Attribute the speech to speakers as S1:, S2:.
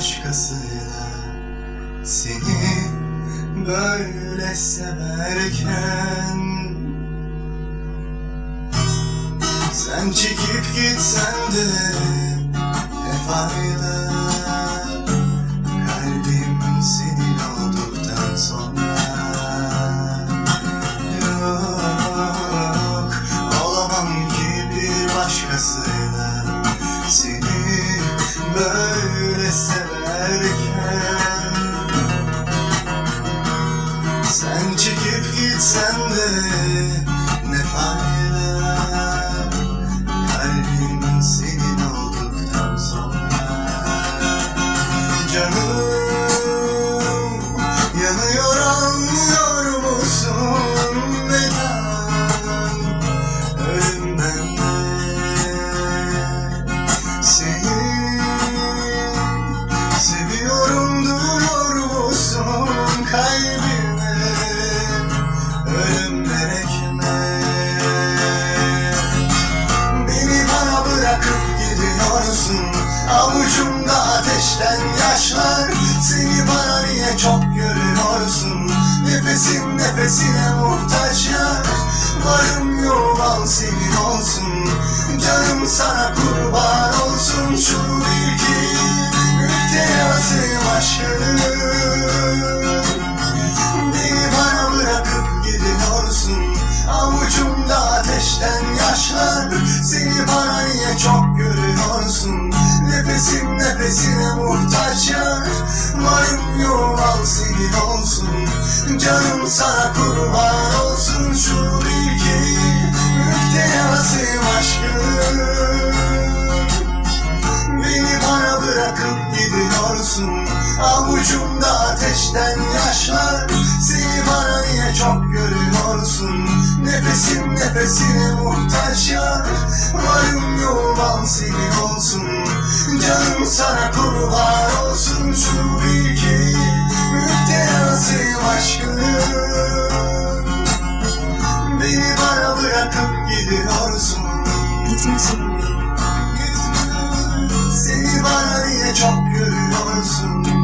S1: Başkasıyla Seni böyle severken. Sen çekip gitsen de ne fayda? Kalbim senin olduktan sonra. Yok olamam ki bir başkasıyla böyle ateşten yaşlar Seni bana niye çok görüyorsun? Nefesim nefesine muhtaç yar. Varım yoğum senin olsun. Canım sana kurban olsun. Şu iki müptelasım aşkım Beni bana bırakıp gidiyorsun Avucumda ateşten yaşlar. Seni bana niye çok görüyorsun Nefesim nefesine muhtaç yar. Varım yoğum senin olsun. Canım sana kurban olsun. Şu bilgi müptelasım aşkım Beni bana bırakıp gidiyorsun. Avucumda ateşten yaşlar. Seni bana niye çok görüyorsun. Nefesim nefesine muhtaç yar. Varım yoğum senin olsun Canım sana kurban olsun Şu bilgi müptelasım aşkım Beni bana bırakıp gidiyorsun.
S2: Gitmesin
S1: Seni bana niye çok görüyorsun.